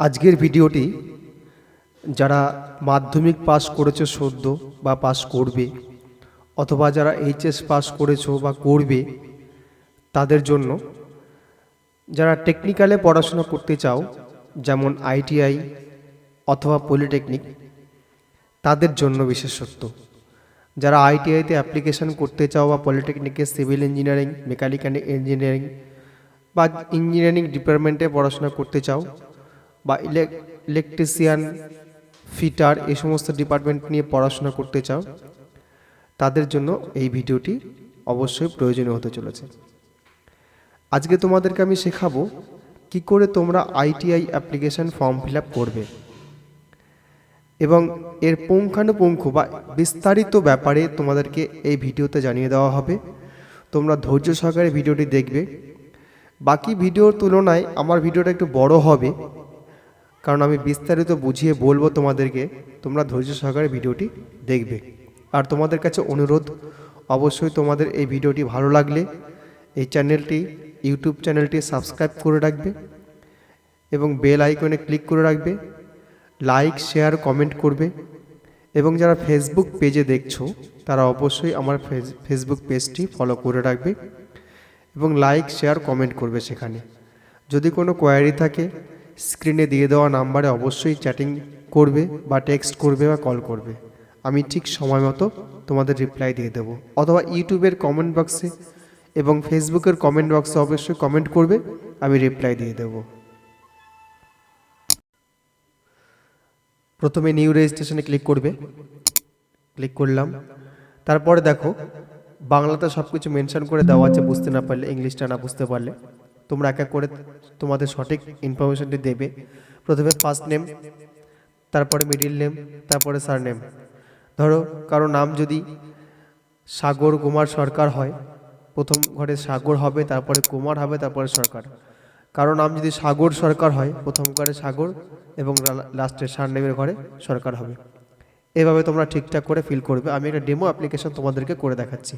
আজকের ভিডিওটি যারা মাধ্যমিক পাস করেছ সদ্য বা পাস করবে, অথবা যারা এইচএস পাস করেছ বা করবে, তাদের জন্য যারা টেকনিক্যালে পড়াশোনা করতে চাও, যেমন আইটিআই অথবা পলিটেকনিক তাদের জন্য বিশেষত্ব। যারা আইটিআইতে অ্যাপ্লিকেশন করতে চাও বা পলিটেকনিকে সিভিল ইঞ্জিনিয়ারিং মেকানিক্যাল ইঞ্জিনিয়ারিং বা ইঞ্জিনিয়ারিং ডিপার্টমেন্টে পড়াশোনা করতে চাও বা ইলেকট্রিশিয়ান ফিটার এই সমস্ত ডিপার্টমেন্ট নিয়ে পড়াশোনা করতে চাও, তাদের জন্য এই ভিডিওটি অবশ্যই প্রয়োজনীয় হতে চলেছে। আজকে তোমাদেরকে আমি শেখাবো কি করে তোমরা আইটিআই অ্যাপ্লিকেশন ফর্ম ফিল করবে এবং এর পুঙ্খানুপুঙ্খ বা বিস্তারিত ব্যাপারে তোমাদেরকে এই ভিডিওতে জানিয়ে দেওয়া হবে। তোমরা ধৈর্য সহকারে ভিডিওটি দেখবে। বাকি ভিডিওর তুলনায় আমার ভিডিওটা একটু বড় হবে। কারণ আমি বিস্তারিত বুঝিয়ে বলব তোমাদেরকে। তোমরা ধৈর্য সহকারে ভিডিওটি দেখবে। আর তোমাদের কাছে অনুরোধ, অবশ্যই তোমাদের এই ভিডিওটি ভালো লাগলে এই চ্যানেলটি, ইউটিউব চ্যানেলটি সাবস্ক্রাইব করে রাখবে এবং বেল আইকনে ক্লিক করে রাখবে। লাইক, শেয়ার, কমেন্ট করবে এবং যারা ফেসবুক পেজে দেখছ, তারা অবশ্যই আমার ফেস ফেসবুক পেজটি ফলো করে রাখবে এবং লাইক, শেয়ার, কমেন্ট করবে সেখানে। যদি কোনো কোয়ারি থাকে স্ক্রিনে দিয়ে দেওয়া নাম্বারে অবশ্যই চ্যাটিং করবে বা টেক্সট করবে বা কল করবে। আমি ঠিক সময় মতো তোমাদের রিপ্লাই দিয়ে দেবো। অথবা ইউটিউবের কমেন্ট বক্সে এবং ফেসবুকের কমেন্ট বক্সে অবশ্যই কমেন্ট করবে, আমি রিপ্লাই দিয়ে দেবো। প্রথমে নিউ রেজিস্ট্রেশনে ক্লিক করবে। ক্লিক করলাম। তারপরে দেখো, বাংলাতে সব কিছু মেনশন করে দেওয়া আছে, বুঝতে না পারলে, ইংলিশটা না বুঝতে পারলে। তোমরা এক এক করে তোমাদের সঠিক ইনফরমেশনটি দেবে। প্রথমে ফার্স্ট নেম তারপরে মিডিল নেম তারপরে সার নেম ধরো, কারও নাম যদি সাগর কুমার সরকার হয়, প্রথম ঘরে সাগর হবে, তারপরে কুমার হবে, তারপরে সরকার। কারও নাম যদি সাগর সরকার হয়, প্রথম ঘরে সাগর এবং লাস্টের সার নেমের ঘরে সরকার হবে। এভাবে তোমরা ঠিকঠাক করে ফিল করবে। আমি একটা ডেমো অ্যাপ্লিকেশন তোমাদেরকে করে দেখাচ্ছি।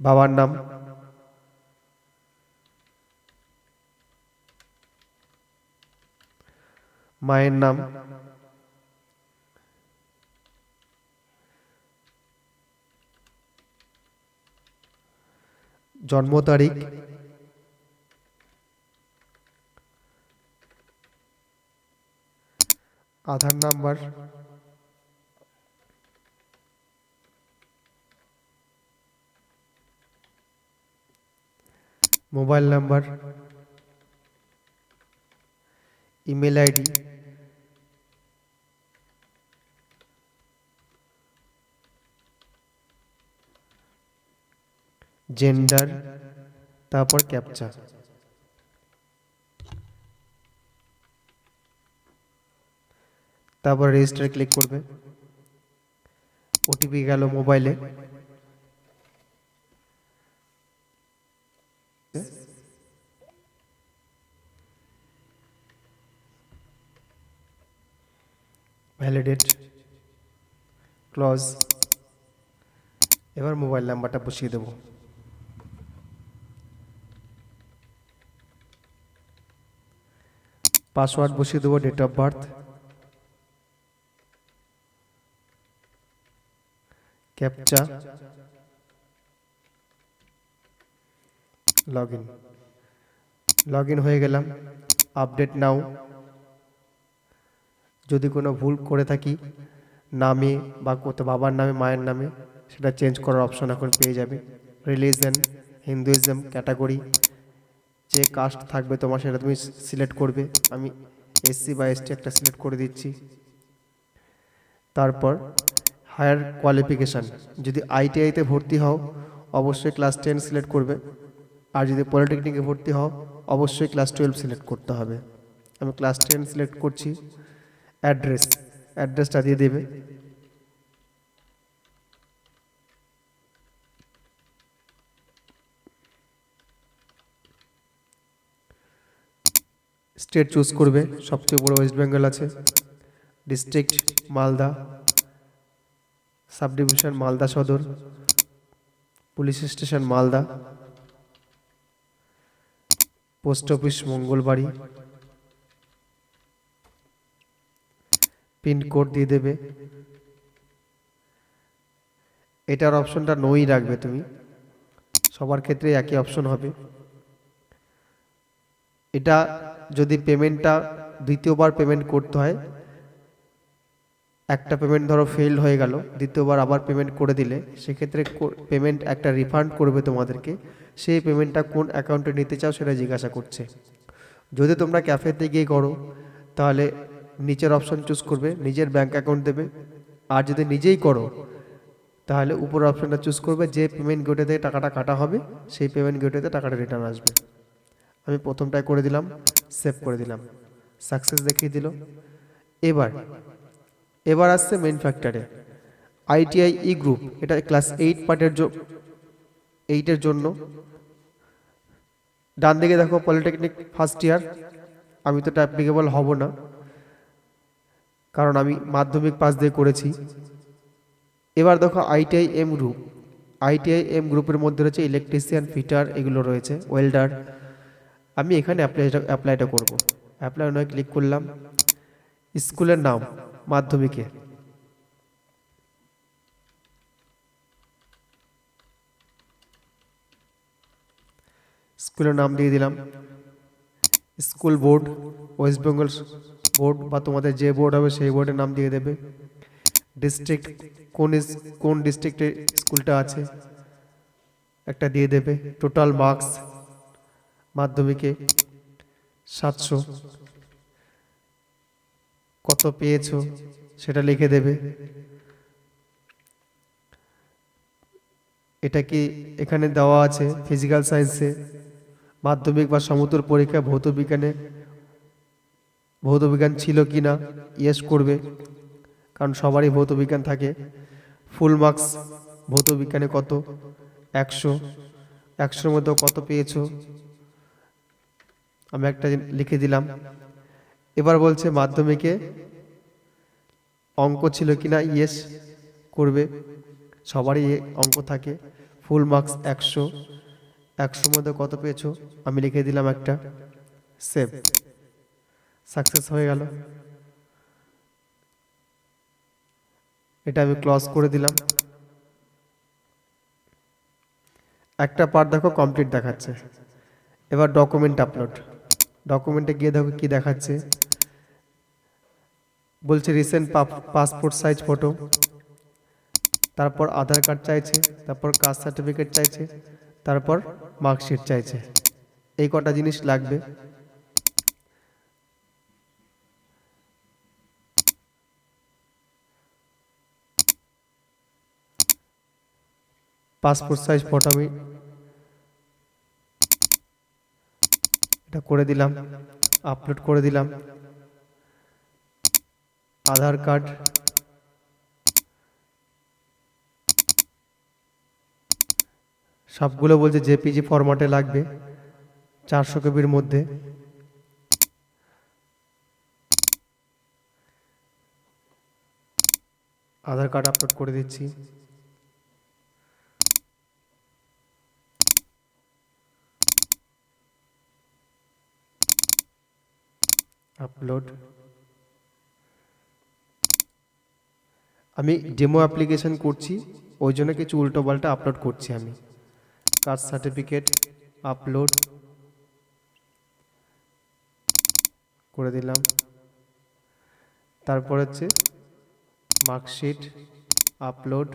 বাবার নাম মায়ের নাম জন্ম তারিখ Aadhaar number mobile number email ID gender তারপর ক্যাপচা। তারপর রেজিস্টার ক্লিক করবে। ওটিপি গেল মোবাইলে। ভ্যালিডেট ক্লজ এবার মোবাইল নাম্বারটা বসিয়ে দেবো। পাসওয়ার্ড বসিয়ে দেবো date of birth captcha log in log in হয়ে গেলাম। আপডেট নাও যদি কোনো ভুল করে থাকি নামে বা কত বাবার নামে, মায়ের নামে, সেটা চেঞ্জ করার অপশন এখন পেয়ে যাবে। রিলিজন হিন্দুইজম ক্যাটাগরি যে কাস্ট থাকবে তোমার সেটা তুমি সিলেক্ট করবে। আমি এসসি বা এসটি একটা সিলেক্ট করে দিচ্ছি। তারপর হায়ার কোয়ালিফিকেশান যদি আইটিআইতে ভর্তি হও, অবশ্যই ক্লাস টেন সিলেক্ট করবে। আর যদি পলিটেকনিকে ভর্তি হও, অবশ্যই ক্লাস টুয়েলভ সিলেক্ট করতে হবে। আমি ক্লাস টেন সিলেক্ট করছি। অ্যাড্রেস অ্যাড্রেসটা দিয়ে দেবে। স্টেট চুজ করবে, সবচেয়ে বড় ওয়েস্ট বেঙ্গল আছে। District Malda. Sub division Malda Sadar. Police station Malda. Post office Mangalbari. Pincode দিয়ে দেবে। এটার অপশনটা নোই রাখবে তুমি। সবার ক্ষেত্রে একই অপশন হবে। এটা যদি পেমেন্টটা দ্বিতীয়বার পেমেন্ট করতে হয়, একটা পেমেন্ট ধরো ফেল হয়ে গেল, দ্বিতীয়বার আবার পেমেন্ট করে দিলে, সেক্ষেত্রে পেমেন্ট একটা রিফান্ড করবে তোমাদেরকে। সেই পেমেন্টটা কোন অ্যাকাউন্টে নিতে চাও সেটা জিজ্ঞাসা করছে। যদি তোমরা ক্যাফেতে গিয়ে করো, তাহলে নিচের অপশন চুজ করবে, নিজের ব্যাঙ্ক অ্যাকাউন্ট দেবে। আর যদি নিজেই করো, তাহলে উপর অপশনটা চুজ করবে, যে পেমেন্ট গেটে থেকে টাকাটা কাটা হবে, সেই পেমেন্ট গেটেতে টাকাটা রিটার্ন আসবে। আমি প্রথমটায় করে দিলাম সেভ করে দিলাম। সাকসেস দেখিয়ে দিল। এবার এবার আসছে মেন ফ্যাক্টরে আইটিআই ই গ্রুপ এটা ক্লাস এইট পার্টের এইটের জন্য। ডান দিকে দেখো পলিটেকনিক ফার্স্ট ইয়ার আমি তো অ্যাপ্লিকেবল হব না। কারণ আমি মাধ্যমিক পাস দিয়ে করেছি। এবার দেখো ITI M group ITI M গ্রুপের মধ্যে রয়েছে ইলেকট্রিশিয়ান ফিটার এগুলো রয়েছে ওয়েল্ডার আমি এখানে অ্যাপ্লাইটা অ্যাপ্লাইটা করব। অ্যাপ্লাই নয় ক্লিক করলাম। স্কুলের নাম, মাধ্যমিকে। স্কুলের নাম দিয়ে দিলাম। School board, West Bengal board বা তোমাদের যে বোর্ড হবে সেই বোর্ডের নাম দিয়ে দেবে। ডিস্ট্রিক্ট কোন কোন ডিস্ট্রিক্টে স্কুলটা আছে, একটা দিয়ে দেবে। টোটাল মার্কস মাধ্যমিকে সাতশো। কত পেয়েছ সেটা লিখে দেবে। এটা কি এখানে দেওয়া আছে ফিজিক্যাল সায়েন্সে মাধ্যমিক বা সমতুল পরীক্ষা ভৌত বিজ্ঞানে ভৌত বিজ্ঞান ছিল কি না? ইয়েস করবে। কারণ সবারই ভৌত বিজ্ঞান থাকে। ফুল মার্কস ভৌত বিজ্ঞানে কত? একশো। একশোর মধ্যে কত পেয়েছ? আমি একটা লিখে দিলাম। এবার বলছে মাধ্যমিকে অঙ্ক ছিল কি না? ইয়েস করবে। সবারই অঙ্ক থাকে। ফুল মার্কস একশো। একশোর মধ্যে কত পেয়েছ? আমি লিখে দিলাম একটা। সেভ সাকসেস হয়ে গেল। এটা আমি ক্লজ করে দিলাম। একটা পার্ট দেখো কমপ্লিট দেখাচ্ছে। এবার ডকুমেন্ট আপলোড ডকুমেন্টে গিয়ে দেখো কি দেখাচ্ছে। বলছে রিসেন্ট পাসপোর্ট সাইজ ফটো তারপর আধার কার্ড চাইছে, তারপর কাস্ট সার্টিফিকেট চাইছে, তারপর মার্কশিট চাইছে। এই কটা জিনিস লাগবে। পাসপোর্ট সাইজ ফটো আমি এটা করে দিলাম আপলোড করে দিলাম। আধার কার্ড। সবগুলো বলছে জেপিজি ফরম্যাটে লাগবে, চারশো কেবির মধ্যে। আধার কার্ড আপলোড করে দিচ্ছি। আপলোড আমি ডেমো অ্যাপ্লিকেশন করছি, ওই জন্য কিছু উল্টো পাল্টা আপলোড করছি আমি। কাস্ট সার্টিফিকেট আপলোড করে দিলাম। তারপর হচ্ছে মার্কশিট আপলোড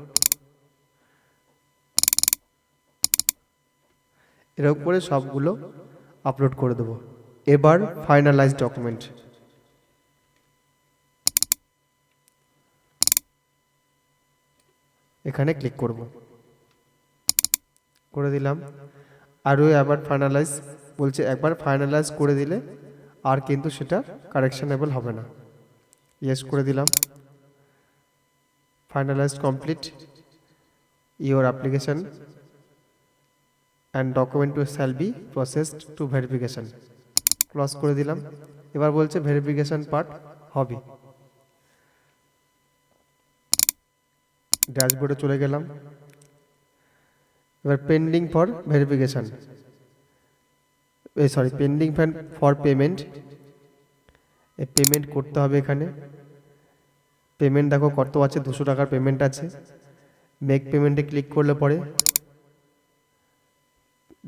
এরকম করে সবগুলো আপলোড করে দেবো। এবার ফাইনালাইজ ডকুমেন্ট এখানে ক্লিক করব। করে দিলাম। আরও এবার ফাইনালাইজ বলছে একবার ফাইনালাইজ করে দিলে আর কিন্তু সেটা কারেকশনেবল হবে না। ইয়েস করে দিলাম। Finalise complete your application and document to shall be processed to verification close করে দিলাম। এবার বলছে ভেরিফিকেশন পার্ট হবে। ড্যাশবোর্ডে চলে গেলাম। এবার পেন্ডিং ফর ভেরিফিকেশান এই sorry pending fan for payment এই পেমেন্ট করতে হবে এখানে। পেমেন্ট দেখো কত আছে, দুশো টাকার পেমেন্ট আছে। মেক পেমেন্টে ক্লিক করলে পরে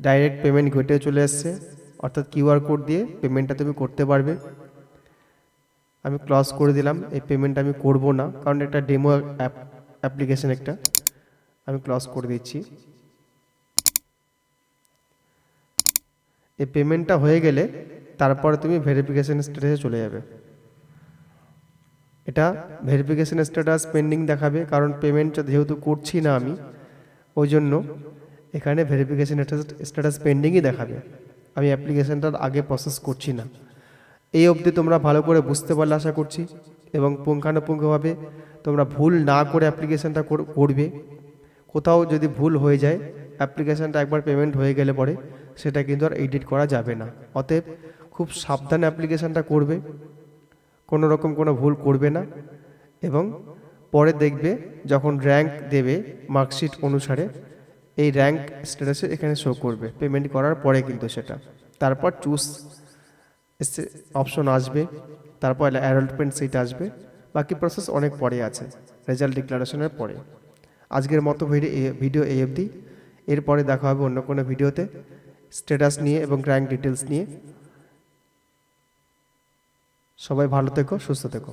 ডাইরেক্ট পেমেন্ট ঘটে চলে আসছে অর্থাৎ কিউআর কোড দিয়ে পেমেন্টটা তুমি করতে পারবে। আমি ক্লস করে দিলাম, এই পেমেন্ট আমি করব না, কারণ এটা ডেমো অ্যাপ, অ্যাপ্লিকেশন একটা, আমি ক্লস করে দিচ্ছি। এই পেমেন্টটা হয়ে গেলে তারপরে তুমি ভেরিফিকেশন স্ট্যাটাসে চলে যাবে। এটা ভেরিফিকেশান স্ট্যাটাস পেন্ডিং দেখাবে, কারণ পেমেন্টটা যেহেতু করছি না আমি, ওই জন্য এখানে ভেরিফিকেশন স্ট্যাটাস পেন্ডিংই দেখাবে। আমি অ্যাপ্লিকেশনটার আগে প্রসেস করছি না। এই অবধি তোমরা ভালো করে বুঝতে পারলে আশা করছি এবং পুঙ্খানুপুঙ্খভাবে তোমরা ভুল না করে অ্যাপ্লিকেশনটা করবে। কোথাও যদি ভুল হয়ে যায়, অ্যাপ্লিকেশনটা একবার পেমেন্ট হয়ে গেলে পরে সেটা কিন্তু আর এডিট করা যাবে না। অতএব খুব সাবধানে অ্যাপ্লিকেশনটা করবে, কোনো রকম কোনো ভুল করবে না এবং পরে দেখবে যখন র্যাঙ্ক দেবে মার্কশিট অনুসারে এই র্যাঙ্ক স্ট্যাটাসে এখানে শো করবে। পেমেন্ট করার পরে কিন্তু সেটা। তারপর চুজ অপশন আসবে। তারপর অ্যারোলমেন্ট সিট আসবে। বাকি প্রসেস অনেক পরে আছে। রেজাল্ট ডিক্লারেশনের পরে। আজকের মতো ভিডিও এই অবধি। এরপরে দেখা হবে অন্য কোনো ভিডিওতে। স্ট্যাটাস নিয়ে এবং র্যাঙ্ক ডিটেলস নিয়ে। সবাই ভালো থেকো, সুস্থ থেকো।